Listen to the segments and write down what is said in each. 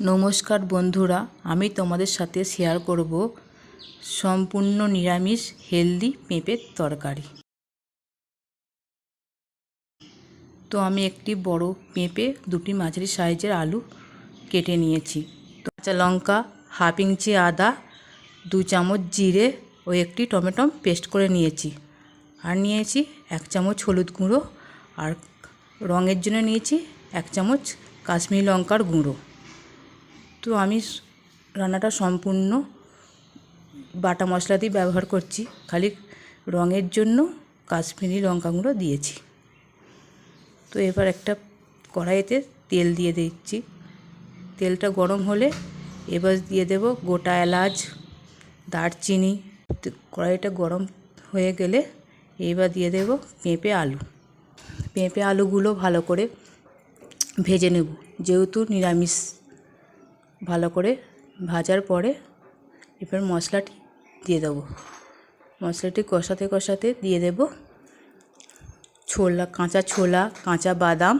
নমস্কার বন্ধুরা, আমি তোমাদের সাথে শেয়ার করব সম্পূর্ণ নিরামিষ হেলদি পেঁপের তরকারি। তো আমি একটি বড় পেঁপে, দুটি মাঝারি সাইজের আলু কেটে নিয়েছি। কাঁচা লঙ্কা হাফ ইঞ্চি আদা, দু চামচ জিরে ও একটি টমেটো পেস্ট করে নিয়েছি। আর নিয়েছি এক চামচ হলুদ গুঁড়ো, আর রঙের জন্য নিয়েছি এক চামচ কাশ্মীরি লঙ্কার গুঁড়ো। তো আমি রান্নাটা সম্পূর্ণ বাটা মশলা দিয়ে ব্যবহার করছি। খালি রঙের জন্য কাশ্মীরি লঙ্কা গুঁড়ো দিয়েছি। তো এবার একটা কড়াইতে তেল দিয়ে দিচ্ছি। তেলটা গরম হলে এবার দিয়ে দেব গোটা এলাচ, দারচিনি। কড়াইটা গরম হয়ে গেলে এবার দিয়ে দেব পেঁপে আলু। পেঁপে আলুগুলো ভালো করে ভেজে নেব। যেহেতু নিরামিষ ভালো করে ভাজার পরে এবার মশলাটি দিয়ে দেবো। মশলাটি কষাতে কষাতে দিয়ে দেব। ছোলা, কাঁচা ছোলা, কাঁচা বাদাম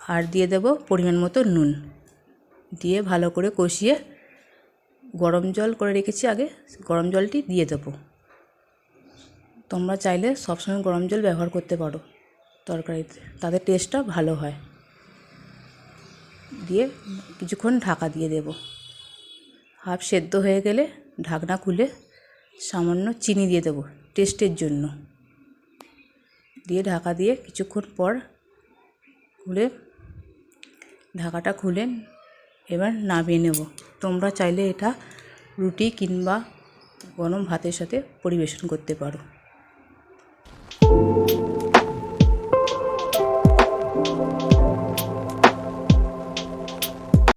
আর দিয়ে দেব পরিমাণ মতো নুন। দিয়ে ভালো করে কষিয়ে গরম জল করে রেখেছি আগে, গরম জলটি দিয়ে দেবো। তোমরা চাইলে সবসময় গরম জল ব্যবহার করতে পারো তরকারিতে তাদের টেস্টটা ভালো হয়। দিয়ে কিছুক্ষণ ঢাকা দিয়ে দেব। হাফ সেদ্ধ হয়ে গেলে ঢাকনা খুলে সামান্য চিনি দিয়ে দেবো টেস্টের জন্য। দিয়ে ঢাকা দিয়ে কিছুক্ষণ পর খুলে ঢাকাটা খুলে এবার নামিয়ে নেব। তোমরা চাইলে এটা রুটি কিংবা গরম ভাতের সাথে পরিবেশন করতে পারো।